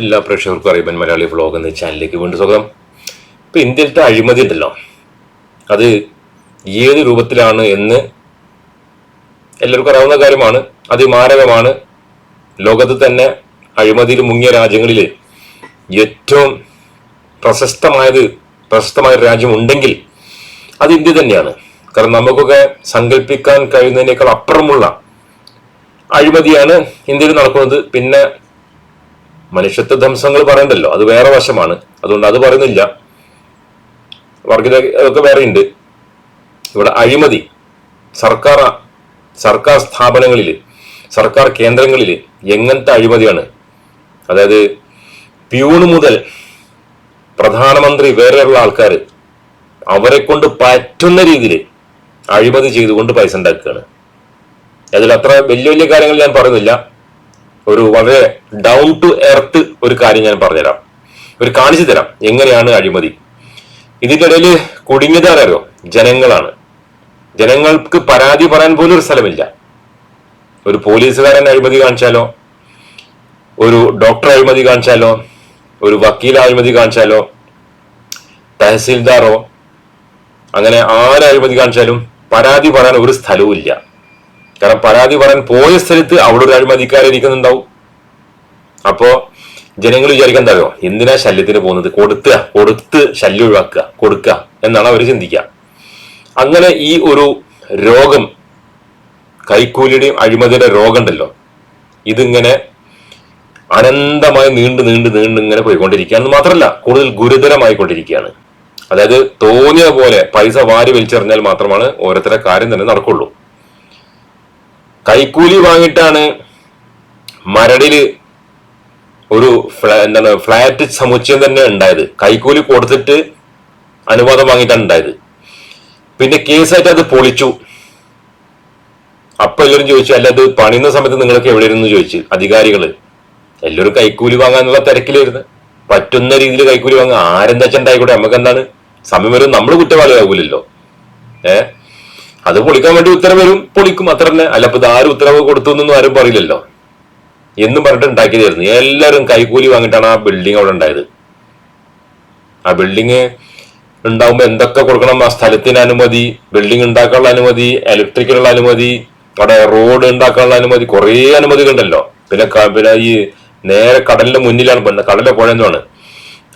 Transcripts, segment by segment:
എല്ലാ പ്രേക്ഷകർക്കും അറിയാൻ മലയാളി വ്ളോഗ് എന്ന ചാനലിലേക്ക് വീണ്ടും സ്വാഗതം. ഇപ്പം ഇന്ത്യയിലത്തെ അഴിമതി ഉണ്ടല്ലോ. അത് ഏത് രൂപത്തിലാണ് എന്ന് എല്ലാവർക്കും അറിയാവുന്ന കാര്യമാണ്. അത് മാരകമാണ്. ലോകത്ത് തന്നെ അഴിമതിയിൽ മുങ്ങിയ രാജ്യങ്ങളിൽ ഏറ്റവും പ്രശസ്തമായത് പ്രശസ്തമായ രാജ്യമുണ്ടെങ്കിൽ അത് ഇന്ത്യ തന്നെയാണ്. കാരണം നമുക്കൊക്കെ സങ്കല്പിക്കാൻ കഴിയുന്നതിനേക്കാൾ അപ്പുറമുള്ള അഴിമതിയാണ് ഇന്ത്യയിൽ നടക്കുന്നത്. പിന്നെ മനുഷ്യത്വ ധംസങ്ങൾ പറയണ്ടല്ലോ. അത് വേറെ വശമാണ്. അതുകൊണ്ട് അത് പറയുന്നില്ല. വർഗീയ അതൊക്കെ ഉണ്ട് ഇവിടെ അഴിമതി സർക്കാർ സർക്കാർ സ്ഥാപനങ്ങളിൽ സർക്കാർ കേന്ദ്രങ്ങളിൽ എങ്ങനത്തെ അഴിമതിയാണ്? അതായത് പ്യൂണ് മുതൽ പ്രധാനമന്ത്രി വേറെയുള്ള ആൾക്കാർ അവരെ കൊണ്ട് പറ്റുന്ന രീതിയിൽ അഴിമതി ചെയ്തുകൊണ്ട് പൈസ ഉണ്ടാക്കുകയാണ്. അതിൽ അത്ര വലിയ വലിയ കാര്യങ്ങൾ ഞാൻ പറയുന്നില്ല. ഒരു വളരെ ഡൗൺ ടു എർത്ത് ഒരു കാര്യം ഞാൻ പറഞ്ഞുതരാം. ഒരു കാണിച്ചു തരാം എങ്ങനെയാണ് അഴിമതി. ഇതിന്റെ ഇടയിൽ കുടുങ്ങിയത് ആരോ ജനങ്ങളാണ്. ജനങ്ങൾക്ക് പരാതി പറയാൻ പോലും ഒരു സ്ഥലമില്ല. ഒരു പോലീസുകാരൻ അഴിമതി കാണിച്ചാലോ? ഒരു ഡോക്ടർ അഴിമതി കാണിച്ചാലോ? ഒരു വക്കീൽ അഴിമതി കാണിച്ചാലോ? തഹസീൽദാറോ? അങ്ങനെ ആര് അഴിമതി കാണിച്ചാലും പരാതി പറയാൻ ഒരു സ്ഥലവും ഇല്ല. കാരണം പരാതി പറയാൻ പോയ സ്ഥലത്ത് അവിടെ ഒരു അഴിമതിക്കാരിരിക്കുന്നുണ്ടാവും അപ്പോ ജനങ്ങൾ വിചാരിക്കാൻ തരോ എന്തിനാ ശല്യത്തിന് പോകുന്നത്? കൊടുക്കുക കൊടുത്ത് ശല്യം ഒഴിവാക്കുക കൊടുക്കുക എന്നാണ് അവർ ചിന്തിക്കുക. അങ്ങനെ ഈ ഒരു രോഗം കൈക്കൂലിയുടെയും അഴിമതിയുടെ രോഗം ഉണ്ടല്ലോ ഇതിങ്ങനെ അനന്തമായി നീണ്ടു നീണ്ട് നീണ്ട് ഇങ്ങനെ പോയിക്കൊണ്ടിരിക്കുകയാണ്. മാത്രമല്ല കൂടുതൽ ഗുരുതരമായി കൊണ്ടിരിക്കുകയാണ് അതായത് തോന്നിയ പോലെ പൈസ വാരി വലിച്ചെറിഞ്ഞാൽ മാത്രമാണ് ഓരോരുത്തരുടെ കാര്യം തന്നെ നടക്കുള്ളൂ. കൈക്കൂലി വാങ്ങിയിട്ടാണ് മരടിൽ ഒരു എന്താണ് ഫ്ലാറ്റ് സമുച്ചയം തന്നെ ഉണ്ടായത്. കൈക്കൂലി കൊടുത്തിട്ട് അനുവാദം വാങ്ങിയിട്ടാണ് ഉണ്ടായത്. പിന്നെ കേസായിട്ട് അത് പൊളിച്ചു. അപ്പൊ എല്ലാവരും ചോദിച്ചു അല്ല അത് പണിയുന്ന സമയത്ത് നിങ്ങൾക്ക് എവിടെ ഇരുന്ന് ചോദിച്ചു അധികാരികൾ. എല്ലാവരും കൈക്കൂലി വാങ്ങാനുള്ള തിരക്കിലായിരുന്നു. പറ്റുന്ന രീതിയിൽ കൈക്കൂലി വാങ്ങാൻ ആരെന്താ വെച്ചാൽ ഉണ്ടായിക്കോട്ടെ നമുക്ക് എന്താണ് സമയം വരും നമ്മൾ കുറ്റവാളിയാകൂലല്ലോ ഏ? അത് പൊളിക്കാൻ വേണ്ടി ഉത്തരം വരും പൊളിക്കും. അത്ര തന്നെ. അല്ല ഇപ്പൊ ആരും ഉത്തരവ് കൊടുത്തു എന്നൊന്നും ആരും പറയില്ലല്ലോ. എന്നും പറഞ്ഞിട്ട് ഉണ്ടാക്കിയതായിരുന്നു. എല്ലാവരും കൈക്കൂലി വാങ്ങിയിട്ടാണ് ആ ബിൽഡിംഗ് അവിടെ ഉണ്ടായത്. ആ ബിൽഡിങ് ഉണ്ടാവുമ്പോ എന്തൊക്കെ കൊടുക്കണം? ആ സ്ഥലത്തിന് അനുമതി ബിൽഡിംഗ് ഉണ്ടാക്കാനുള്ള അനുമതി ഇലക്ട്രിക്കലുള്ള അനുമതി അവിടെ റോഡ് ഉണ്ടാക്കാനുള്ള അനുമതി കുറേ അനുമതികളുണ്ടല്ലോ പിന്നെ പിന്നെ ഈ നേരെ കടലിന്റെ മുന്നിലാണ് കടലിലെ പുഴ എന്താണ്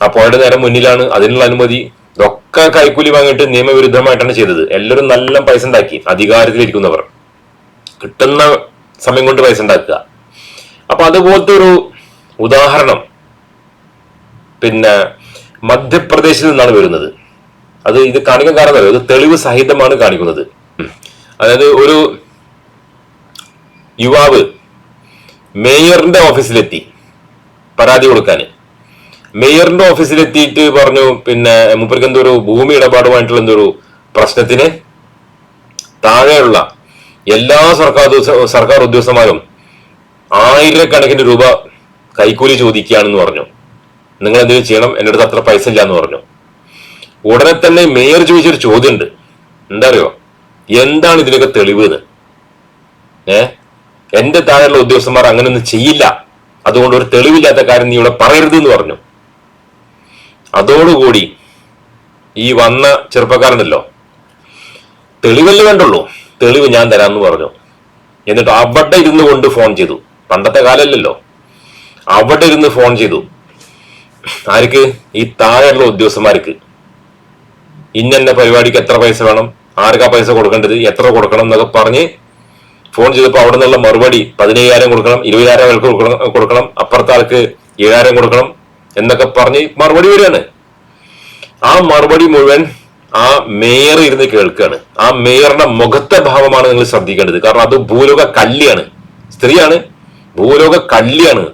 ആ പുഴയുടെ നേരെ മുന്നിലാണ് അതിനുള്ള അനുമതി. ഇതൊക്കെ കൈക്കൂലി വാങ്ങിയിട്ട് നിയമവിരുദ്ധമായിട്ടാണ് ചെയ്തത്. എല്ലാവരും നല്ല പൈസ ഉണ്ടാക്കി. അധികാരത്തിലിരിക്കുന്നവർ. കിട്ടുന്ന സമയം കൊണ്ട് പൈസ ഉണ്ടാക്കുക. അപ്പൊ അതുപോലത്തെ ഒരു ഉദാഹരണം പിന്നെ മധ്യപ്രദേശിൽ നിന്നാണ് വരുന്നത്. അത് ഇത് കാണിക്കാൻ കാരണം? ഇത് തെളിവ് സഹിതമാണ് കാണിക്കുന്നത്. അതായത് ഒരു യുവാവ് മേയറിന്റെ ഓഫീസിലെത്തി പരാതി കൊടുക്കാൻ മേയറിന്റെ ഓഫീസിലെത്തിയിട്ട് പറഞ്ഞു പിന്നെ മൂപ്പർക്ക് എന്തോ ഒരു ഭൂമി ഇടപാടുമായിട്ടുള്ള എന്തോ ഒരു പ്രശ്നത്തിന് താഴെയുള്ള എല്ലാ സർക്കാർ സർക്കാർ ഉദ്യോഗസ്ഥന്മാരും ആയിരക്കണക്കിന് രൂപ കൈക്കൂലി ചോദിക്കുകയാണെന്ന് പറഞ്ഞു. നിങ്ങൾ എന്തെങ്കിലും ചെയ്യണം എന്റെ അടുത്ത് അത്ര പൈസ ഇല്ല എന്ന് പറഞ്ഞു. ഉടനെ തന്നെ മേയർ ചോദിച്ചൊരു ചോദ്യമുണ്ട്. എന്താ അറിയോ? എന്താണ് ഇതിനൊക്കെ തെളിവ് എന്ന്? ഏ? എന്റെ താഴെയുള്ള ഉദ്യോഗസ്ഥന്മാർ അങ്ങനെയൊന്നും ചെയ്യില്ല. അതുകൊണ്ട് ഒരു തെളിവില്ലാത്ത കാര്യം നീ ഇവിടെ പറയരുത് എന്ന് പറഞ്ഞു. അതോടുകൂടി ഈ വന്ന ചെറുപ്പക്കാരനല്ലോ തെളിവല്ലേ വേണ്ടുള്ളൂ. തെളിവ് ഞാൻ തരാമെന്ന് പറഞ്ഞു. എന്നിട്ട് അവിടെ ഇരുന്ന് കൊണ്ട് ഫോൺ ചെയ്തു. പണ്ടത്തെ കാലമല്ലല്ലോ അവിടെ ഇരുന്ന് ഫോൺ ചെയ്തു. ആർക്ക്? ഈ താഴെയുള്ള ഉദ്യോഗസ്ഥന്മാർക്ക്. ഇന്ന പരിപാടിക്ക് എത്ര പൈസ വേണം? ആർക്കാ പൈസ കൊടുക്കേണ്ടത്? എത്ര കൊടുക്കണം എന്നൊക്കെ പറഞ്ഞ് ഫോൺ ചെയ്തപ്പോൾ അവിടെ നിന്നുള്ള മറുപടി പതിനയ്യായിരം കൊടുക്കണം ഇരുപതിനായിരം കൊടുക്കണം കൊടുക്കണം അപ്പുറത്തെ ആൾക്ക് ഏഴായിരം കൊടുക്കണം എന്നൊക്കെ പറഞ്ഞ് മറുപടി വരികയാണ്. ആ മറുപടി മുഴുവൻ ആ മേയർ ഇരുന്ന് കേൾക്കുകയാണ്. ആ മേയറുടെ മുഖത്തെ ഭാവമാണ് നിങ്ങൾ ശ്രദ്ധിക്കേണ്ടത്. കാരണം അത് ഭൂലോക കല്ലിയാണ്. സ്ത്രീയാണ്. ഭൂലോക കല്ലിയാണ്.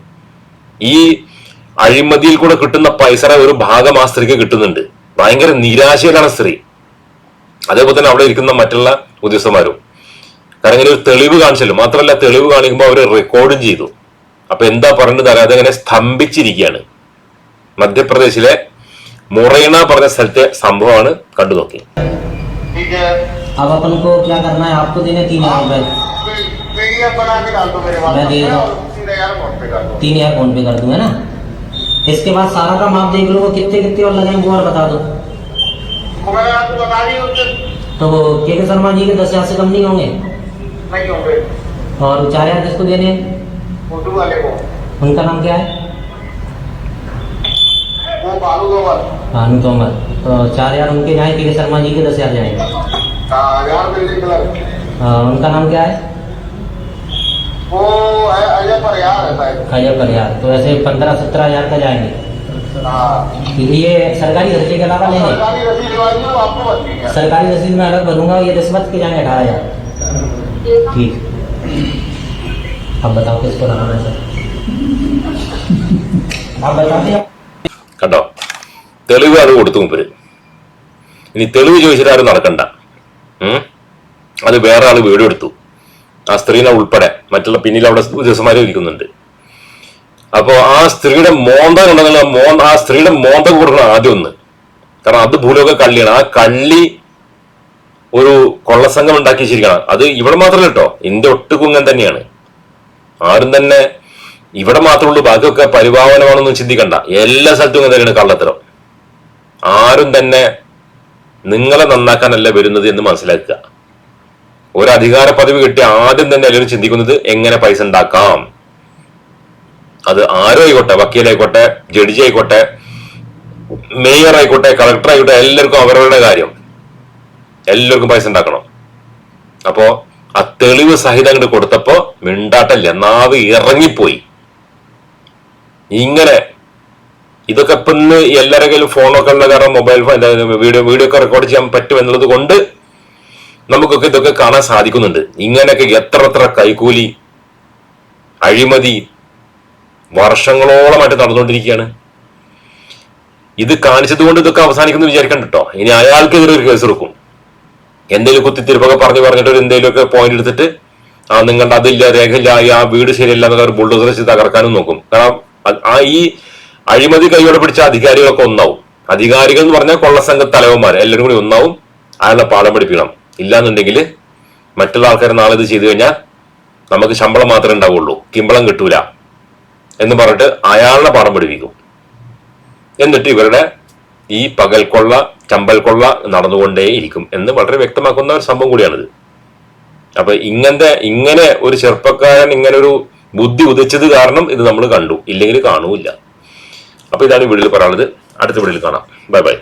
ഈ അഴിമതിയിൽ കൂടെ കിട്ടുന്ന പൈസയുടെ ഒരു ഭാഗം ആ സ്ത്രീക്ക് കിട്ടുന്നുണ്ട്. ഭയങ്കര നിരാശയിലാണ് സ്ത്രീ. അതേപോലെ തന്നെ അവിടെ ഇരിക്കുന്ന മറ്റുള്ള ഉദ്യോഗസ്ഥന്മാരും. കാരണം ഇങ്ങനെ ഒരു തെളിവ് കാണിച്ചല്ലോ. മാത്രമല്ല തെളിവ് കാണിക്കുമ്പോൾ അവർ റെക്കോർഡും ചെയ്തു. അപ്പൊ എന്താ പറഞ്ഞത് അറിയാതെ അങ്ങനെ സ്തംഭിച്ചിരിക്കുകയാണ്. മധ്യപ്രദേശിലെ മൊറൈന പറഞ്ഞ സ്ഥലത്തെ സംഭവമാണ് കണ്ടു നോക്കി ठीक है अब अपन को क्या करना है आपको देने तीन हजार रुपए पीडीएफ बना के डाल दो मेरे मैं दे व्हाट्सएप पे रहा और हूँ। सीधे यार फोन पे कर दो तीन हजार फोन पे कर दूंगा ना इसके बाद सारा काम आप देख लो वो कितने कितने और लगे हैं वो और बता दो वो मैंने आपको बता दी उनसे तो वो के के शर्मा जी के दस हजार से कम नहीं होंगे नहीं होंगे और चार हजार किसको देने हैं फोटो वाले को उनका नाम क्या है वो बालू गोबर भानु तोमर तो चार हज़ार उनके जाए के के शर्मा जी के दस हज़ार जाएँगे। हाँ उनका नाम क्या है? वो है अजय पर यार है अजय तो ऐसे पंद्रह सत्रह हज़ार का जाएँगे। हाँ। ये सरकारी खर्चे के अलावा रसीद दिलवाई है, है। सरकारी रसीद में अलग भरूँगा ये रिश्वत के जाएँगे अठारह हज़ार ठीक। अब बताओ किसको लगाना है सर? आप बताते दें കണ്ടോ? തെളിവ് അത് കൊടുത്തു മുമ്പര് ഇനി തെളിവ് ചോദിച്ചിട്ട് ആരും നടക്കണ്ട. അത് വേറെ ആൾ വീഡിയോ എടുത്തു. ആ സ്ത്രീനെ ഉൾപ്പെടെ മറ്റുള്ള പിന്നിൽ അവിടെ ദിവസമാരെ ഇരിക്കുന്നുണ്ട്. അപ്പോ ആ സ്ത്രീയുടെ മോന്ത ഉണ്ടെന്നുള്ള മോ ആ സ്ത്രീയുടെ മോന്ത കൊടുക്കണം ആദ്യം ഒന്ന്. കാരണം അത് ഭൂലോക കള്ളിയാണ്. ആ കള്ളി ഒരു കൊള്ളസംഘം ഉണ്ടാക്കി വെച്ചിരിക്കണം അത് ഇവിടെ മാത്രമല്ല കേട്ടോ. ഇന്ത്യ ഒട്ടുകുങ്ങൻ തന്നെയാണ്. ആരും തന്നെ ഇവിടെ മാത്രമുള്ളൂ ബാക്കിയൊക്കെ പരിഭാവനമാണെന്നും ചിന്തിക്കണ്ട. എല്ലാ സ്ഥലത്തും ഇങ്ങനെ തന്നെയാണ് കള്ളത്തരം. ആരും തന്നെ നിങ്ങളെ നന്നാക്കാനല്ല വരുന്നത് എന്ന് മനസ്സിലാക്കുക. ഒരു അധികാര പദവി കിട്ടി ആദ്യം തന്നെ എല്ലാവരും ചിന്തിക്കുന്നത് എങ്ങനെ പൈസ ഉണ്ടാക്കാം. അത് ആരോ ആയിക്കോട്ടെ വക്കീലായിക്കോട്ടെ ജഡ്ജി ആയിക്കോട്ടെ മേയർ ആയിക്കോട്ടെ കളക്ടർ ആയിക്കോട്ടെ എല്ലാവർക്കും അവരവരുടെ കാര്യം. എല്ലാവർക്കും പൈസ ഉണ്ടാക്കണം. അപ്പോ ആ തെളിവ് സഹിതം അങ്ങോട്ട് കൊടുത്തപ്പോ മിണ്ടാട്ടല്ല നാവ് ഇറങ്ങിപ്പോയി. ഇങ്ങനെ. ഇതൊക്കെ ഇപ്പൊ ഇന്ന് എല്ലാവരുടെ കയ്യിലും ഫോണൊക്കെ ഉള്ള കാരണം മൊബൈൽ ഫോൺ വീഡിയോ വീഡിയോ ഒക്കെ റെക്കോർഡ് ചെയ്യാൻ പറ്റും എന്നുള്ളത് കൊണ്ട് നമുക്കൊക്കെ ഇതൊക്കെ കാണാൻ സാധിക്കുന്നുണ്ട്. ഇങ്ങനെയൊക്കെ എത്ര എത്ര കൈക്കൂലി അഴിമതി വർഷങ്ങളോളമായിട്ട് നടന്നുകൊണ്ടിരിക്കുകയാണ്. ഇത് കാണിച്ചത് കൊണ്ട് ഇതൊക്കെ അവസാനിക്കുന്നു വിചാരിക്കണ്ട കേട്ടോ ഇനി അയാൾക്കെതിരെ ഒരു കേസ് എടുക്കും. എന്തെങ്കിലും കുത്തിത്തിരിപ്പൊക്കെ പറഞ്ഞു പറഞ്ഞിട്ട് ഒരു എന്തെങ്കിലുമൊക്കെ പോയിന്റ് എടുത്തിട്ട് ആ നിങ്ങളുടെ അതില്ല രേഖയില്ല ആ വീട് ശരിയല്ല എന്നൊക്കെ ഒരു ബുൾഡോസർ വെച്ച് തകർക്കാനും നോക്കും. കാരണം ആ ഈ അഴിമതി കൈയോടെ പിടിച്ച അധികാരികളൊക്കെ ഒന്നാവും. അധികാരികൾ എന്ന് പറഞ്ഞാൽ കൊള്ളസംഘ തലവന്മാർ എല്ലാവരും കൂടി ഒന്നാവും. അയാളെ പാഠം പഠിപ്പിക്കണം. ഇല്ലാന്നുണ്ടെങ്കിൽ മറ്റുള്ള ആൾക്കാർ നാളെ ഇത് ചെയ്തു കഴിഞ്ഞാൽ നമുക്ക് ശമ്പളം മാത്രമേ ഉണ്ടാവുള്ളൂ. കിമ്പളം കിട്ടൂല എന്ന് പറഞ്ഞിട്ട് അയാളുടെ പാഠം പഠിപ്പിക്കും. എന്നിട്ട് ഇവരുടെ ഈ പകൽ കൊള്ള ചമ്പൽ കൊള്ള നടന്നുകൊണ്ടേയിരിക്കും എന്ന് വളരെ വ്യക്തമാക്കുന്ന ഒരു സംഭവം കൂടിയാണിത്. അപ്പൊ ഇങ്ങനത്തെ ഇങ്ങനെ ഒരു ചെറുപ്പക്കാരൻ ഇങ്ങനെ ഒരു ബുദ്ധി ഉദിച്ചത് കാരണം ഇത് നമ്മൾ കണ്ടു. ഇല്ലെങ്കിൽ കാണൂല അപ്പൊ ഇതാണ് ഈ പറയാനുള്ളത്. അടുത്ത വീഡിയോയിൽ കാണാം. Bye bye.